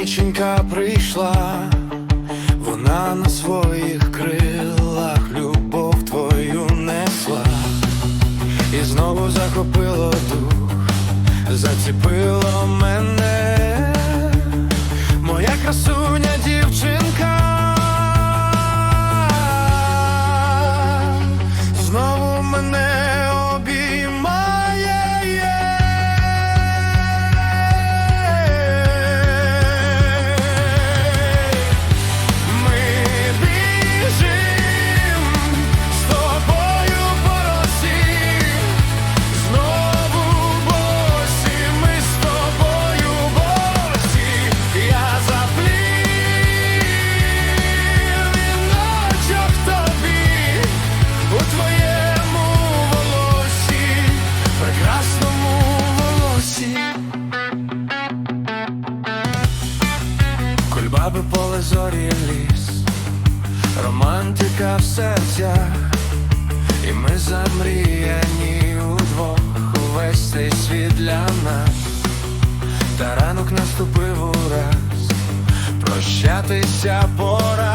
дівчинка прийшла, вона на своїх крилах любов твою несла, і знову захопила дух, заціпило мене. романтика в серцях, і ми замріяні удвох увесь цей світ для нас, та ранок наступив ураз, прощатися пора.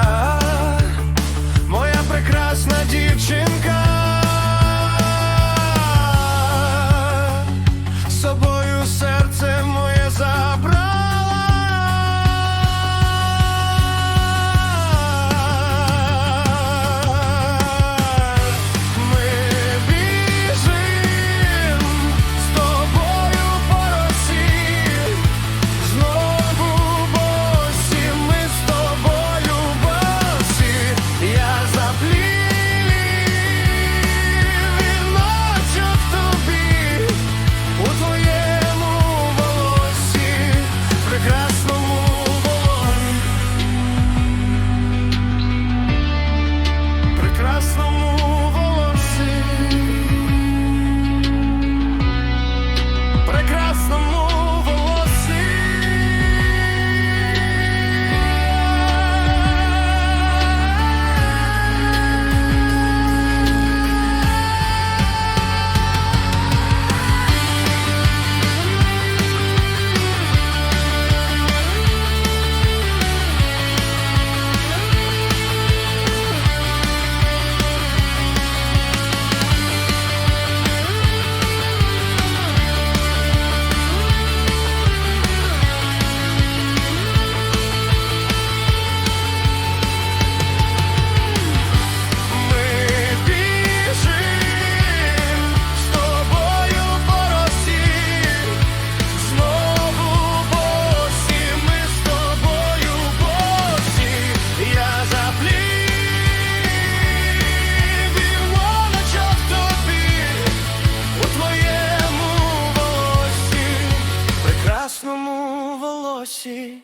ясному волосі.